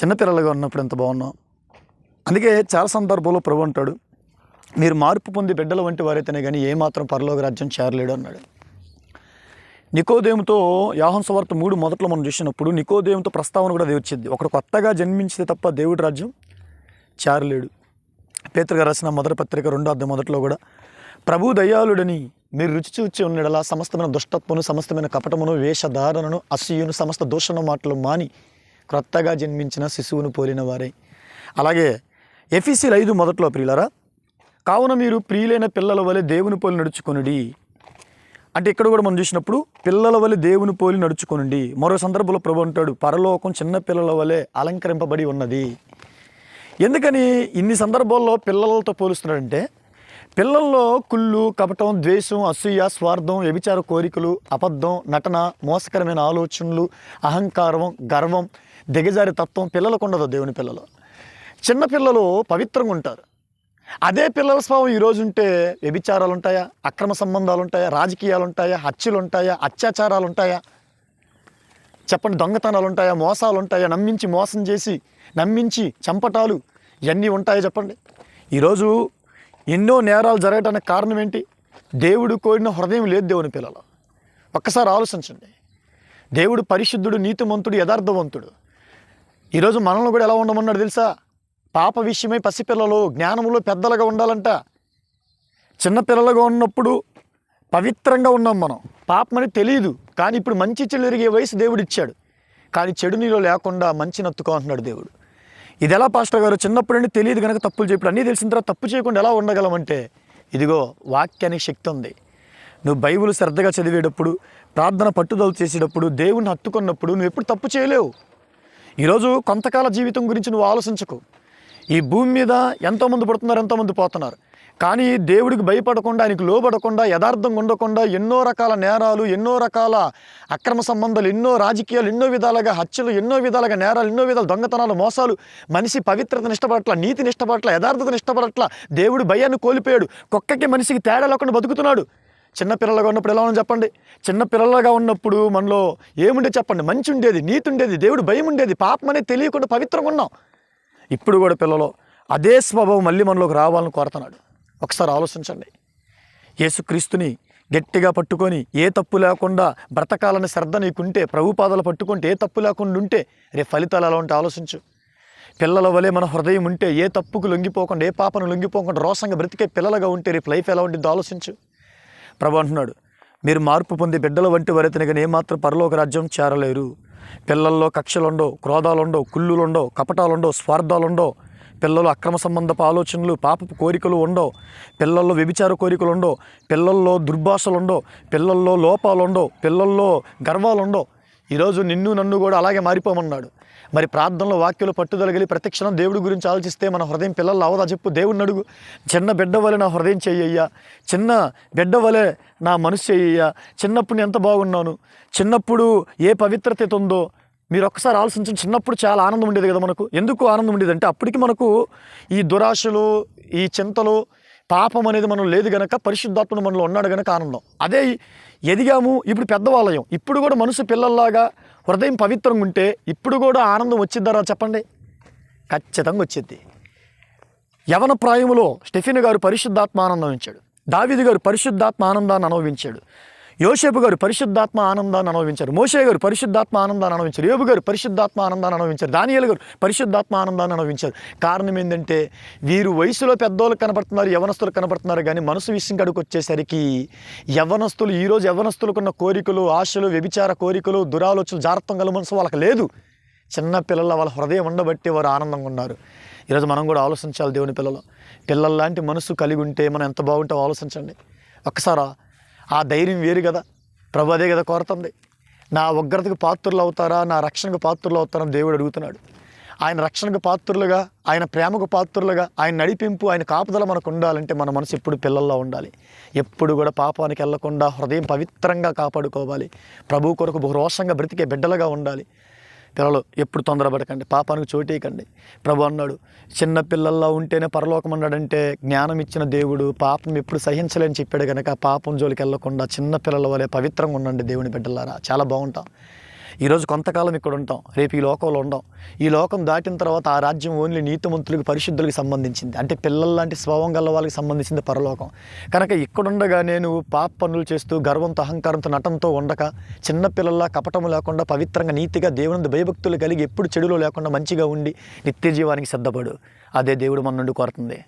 చిన్నపిల్లలుగా ఉన్నప్పుడు ఎంత బాగున్నాం అందుకే చాలా సందర్భంలో ప్రభు అంటాడు మీరు మార్పు పొంది బిడ్డల వంటి వారైతేనే కానీ ఏమాత్రం పరలోక రాజ్యం చేరలేడు అన్నాడు. నికోదేముతో యాహన్ సువార్త మూడు మొదట్లో మనం చూసినప్పుడు నికోదేముతో ప్రస్తావన కూడా అది వచ్చింది. ఒకడు కొత్తగా జన్మించితే తప్ప దేవుడి రాజ్యం చేరలేడు. పేతృగా రాసిన మొదటి పత్రిక రెండో అద్దె మొదట్లో కూడా ప్రభు దయాళుడని మీరు రుచి చూచి ఉన్నడలా సమస్తమైన దుష్టత్వను సమస్తమైన కపటమును వేషధారణను అసూయును సమస్త దూషణ మాటలు మాని క్రొత్తగా జన్మించిన శిశువును పోలిన వారే. అలాగే ఎఫీసీలు ఐదు మొదట్లో ప్రియులరా కావున మీరు ప్రియులైన పిల్లల వలె దేవుని పోలి నడుచుకొనుడి. అంటే ఇక్కడ కూడా మనం చూసినప్పుడు పిల్లల వలె దేవుని పోలి నడుచుకొనుండి. మరో సందర్భంలో ప్రభు అంటాడు పరలోకం చిన్న పిల్లల వలె అలంకరింపబడి ఉన్నది. ఎందుకని ఇన్ని సందర్భాల్లో పిల్లలతో పోలుస్తున్నాడంటే పిల్లల్లో కుళ్ళు కపటం ద్వేషం అసూయ స్వార్థం వ్యభిచార కోరికలు అబద్ధం నటన మోసకరమైన ఆలోచనలు అహంకారం గర్వం దిగజారి తత్వం పిల్లలకు ఉండదు దేవుని పిల్లలు. చిన్నపిల్లలు పవిత్రంగా ఉంటారు. అదే పిల్లల స్వభావం ఈరోజు ఉంటే వ్యభిచారాలు ఉంటాయా అక్రమ సంబంధాలు ఉంటాయా రాజకీయాలు ఉంటాయా హత్యలు ఉంటాయా అత్యాచారాలు ఉంటాయా చెప్పండి దొంగతనాలు ఉంటాయా మోసాలు ఉంటాయా నమ్మించి మోసం చేసి నమ్మించి చంపటాలు ఇవన్నీ ఉంటాయా చెప్పండి. ఈరోజు ఎన్నో నేరాలు జరగడానికి కారణం ఏంటి? దేవుడు కోరిన హృదయం లేదు దేవుని పిల్లలు. ఒక్కసారి ఆలోచించండి. దేవుడు పరిశుద్ధుడు నీతిమంతుడు యథార్థవంతుడు. ఈరోజు మనల్ని కూడా ఎలా ఉండమన్నాడు తెలుసా? పాప విషయమై పసిపిల్లలు జ్ఞానములో పెద్దలుగా ఉండాలంట. చిన్నపిల్లలుగా ఉన్నప్పుడు పవిత్రంగా ఉన్నాం మనం. పాపమని తెలియదు కానీ ఇప్పుడు మంచి చెడు ఎరిగే వయసు దేవుడు ఇచ్చాడు కానీ చెడు నీలో లేకుండా మంచి నత్తుకో అంటున్నాడు దేవుడు. ఇది ఎలా పాస్టర్ గారు? చిన్నప్పుడు నుండి తెలియదు కనుక తప్పులు చెప్పాడు అన్నీ తెలిసిన తర్వాత తప్పు చేయకుండా ఎలా ఉండగలమంటే ఇదిగో వాక్యానికి శక్తి ఉంది. నువ్వు బైబిల్ శ్రద్ధగా చదివేటప్పుడు ప్రార్థన పట్టుదల చేసేటప్పుడు దేవుణ్ణి హత్తుకున్నప్పుడు నువ్వు ఎప్పుడు తప్పు చేయలేవు. ఈరోజు కొంతకాల జీవితం గురించి నువ్వు ఆలోచించకు. ఈ భూమి మీద ఎంతోమంది పడుతున్నారు ఎంతోమంది పోతున్నారు. కానీ దేవుడికి భయపడకుండా ఆయనకు లోబడకుండా యథార్థంగా ఉండకుండా ఎన్నో రకాల నేరాలు ఎన్నో రకాల అక్రమ సంబంధాలు ఎన్నో రాజకీయాలు ఎన్నో విధాలుగా హత్యలు ఎన్నో విధాలుగా నేరాలు ఎన్నో విధాలు దొంగతనాలు మోసాలు మనిషి పవిత్రతను ఇష్టపడట్ల నీతిని ఇష్టపడట్ల యథార్థతను ఇష్టపడట్ల దేవుడు భయాన్ని కోల్పోయాడు. కుక్కకి మనిషికి తేడా లేకుండా బతుకుతున్నాడు. చిన్న పిల్లలుగా ఉన్నప్పుడు ఎలా ఉందో చెప్పండి. చిన్న పిల్లలుగా ఉన్నప్పుడు మనలో ఏముండే చెప్పండి. మంచి ఉండేది నీతి ఉండేది దేవుడు భయం ఉండేది పాపం అనేది తెలియకుండా పవిత్రంగా ఉన్నాం. ఇప్పుడు కూడా పిల్లలు అదే స్వభావం మళ్ళీ మనలోకి రావాలని కోరుతున్నాడు. ఒకసారి ఆలోచించండి. యేసుక్రీస్తుని గట్టిగా పట్టుకొని ఏ తప్పు లేకుండా బ్రతకాలని శ్రద్ధ నీకుంటే ప్రభుపాదాలు పట్టుకుంటే ఏ తప్పు లేకుండా ఉంటే రే ఫలితాలు ఎలా ఉంటే ఆలోచించు. పిల్లల వలె మన హృదయం ఉంటే ఏ తప్పుకు లొంగిపోకుండా ఏ పాపను లొంగిపోకుండా రోషంగా బ్రతికే పిల్లలుగా ఉంటే రేపు లైఫ్ ఎలా ఉంటుందో ఆలోచించు. ప్రభు అంటున్నాడు మీరు మార్పు పొంది బిడ్డల వంటి వారైతే కానీ ఏమాత్రం పరలోక రాజ్యం చేరలేరు. పిల్లల్లో కక్షలుండవు క్రోధాలుండవు కుళ్ళులుండవు కపటాలుండవు స్వార్థాలుండవు. పిల్లలు అక్రమ సంబంధపు ఆలోచనలు పాపపు కోరికలు ఉండవు. పిల్లల్లో వ్యభిచార కోరికలు ఉండవు పిల్లల్లో దుర్భాషలు ఉండవు పిల్లల్లో లోపాలు ఉండవు పిల్లల్లో గర్వాలు ఉండవు ఈరోజు నిన్ను నన్ను కూడా అలాగే మారిపోమన్నాడు. మరి ప్రార్థనలో వాక్యలు పట్టుదలగలి ప్రతిక్షణం దేవుడి గురించి ఆలోచిస్తే మన హృదయం పిల్లలు అవదా చెప్పు. దేవుడిని అడుగు. చిన్న బిడ్డ వలె నా హృదయం చెయ్యయ్యా. చిన్న బిడ్డ వలె నా మనసు చెయ్యయ్యా. చిన్నప్పుడు నేను ఎంత బాగున్నాను. చిన్నప్పుడు ఏ పవిత్రత ఉందో. మీరు ఒక్కసారి ఆలోచించండి. చిన్నప్పుడు చాలా ఆనందం ఉండేది కదా మనకు. ఎందుకు ఆనందం ఉండేది అంటే అప్పటికి మనకు ఈ దురాశలు ఈ చింతలు పాపం అనేది మనం లేదు గనక పరిశుద్ధాత్మను మనలో ఉన్నాడు గనక ఆనందం. అదే ఎదిగాము ఇప్పుడు పెద్దవాళ్ళయం. ఇప్పుడు కూడా మనసు పిల్లల్లాగా హృదయం పవిత్రంగా ఉంటే ఇప్పుడు కూడా ఆనందం వచ్చిద్దారా చెప్పండి? ఖచ్చితంగా వచ్చింది యవన ప్రాయములో స్టెఫిన్ గారు పరిశుద్ధాత్మ ఆనందం ఇచ్చాడు. దావిది గారు పరిశుద్ధాత్మ ఆనందాన్ని అనుభవించాడు. యోసేపు గారు పరిశుద్ధాత్మ ఆనందాన్ని అనుభవించారు. మోషే గారు పరిశుద్ధాత్మ ఆనందాన్ని అనుభవించారు. యోబు గారు పరిశుద్ధాత్మ ఆనందాన్ని అనుభవించారు. దానియేలు గారు పరిశుద్ధాత్మ ఆనందాన్ని అనుభవించారు. కారణం ఏంటంటే వీరు వయసులో పెద్దోళ్ళు కనబడుతున్నారు యవనస్తులు కనబడుతున్నారు కానీ మనసు విషయం కడుకు వచ్చేసరికి యవనస్తులు ఈరోజు యవనస్తులకున్న కోరికలు ఆశలు వ్యభిచార కోరికలు దురాలోచనలు జాగ్రత్తం గల మనసు వాళ్ళకి లేదు. చిన్న పిల్లల వాళ్ళ హృదయం ఉండబట్టి వారు ఆనందంగా ఉన్నారు. ఈరోజు మనం కూడా ఆలోచించాలి దేవుని పిల్లలు. పిల్లల లాంటి మనసు కలిగి ఉంటే మనం ఎంత బాగుంటామో ఆలోచించండి. ఒక్కసారా ఆ ధైర్యం వేరు కదా. ప్రభు అదే కదా కోరుతుంది. నా ఉగ్రతకు పాత్రులు అవుతారా? నా రక్షణకు పాత్రులు అవుతారా దేవుడు అడుగుతున్నాడు. ఆయన రక్షణకు పాత్రులుగా ఆయన ప్రేమకు పాత్రులుగా ఆయన నడిపింపు ఆయన కాపుదల మనకు ఉండాలంటే మన మనసు ఎప్పుడు పిల్లల్లో ఉండాలి. ఎప్పుడు కూడా పాపానికి వెళ్ళకుండా హృదయం పవిత్రంగా కాపాడుకోవాలి. ప్రభు కొరకు బహురోషంగా బ్రతికే బిడ్డలుగా ఉండాలి. పిల్లలు ఎప్పుడు తొందరపడకండి పాపానికి చోటేయకండి. ప్రభు అన్నాడు చిన్న పిల్లల్లో ఉంటేనే పరలోకం అన్నాడంటే జ్ఞానం ఇచ్చిన దేవుడు పాపం ఎప్పుడు సహించలేని చెప్పాడు కనుక పాపం జోలికి వెళ్ళకుండా చిన్న పిల్లల వలె పవిత్రంగా ఉండండి దేవుని బిడ్డలారా. చాలా బాగుంటాం. ఈరోజు కొంతకాలం ఇక్కడ ఉంటాం. రేపు ఈ లోకంలో ఉండం. ఈ లోకం దాటిన తర్వాత ఆ రాజ్యం ఓన్లీ నీతిమంతులకు పరిశుద్ధులకు సంబంధించింది. అంటే పిల్లల లాంటి స్వభావం గల వాళ్ళకి సంబంధించింది పరలోకం. కనుక ఇక్కడుండగానే నువ్వు పాప పనులు చేస్తూ గర్వంతో అహంకారంతో నటంతో ఉండక చిన్న పిల్లల్లా కపటం లేకుండా పవిత్రంగా నీతిగా దేవుని భయభక్తులు కలిగి ఎప్పుడు చెడులో లేకుండా మంచిగా ఉండి నిత్య జీవానికి సిద్ధపడు. అదే దేవుడు మన నుండి కోరుతుంది.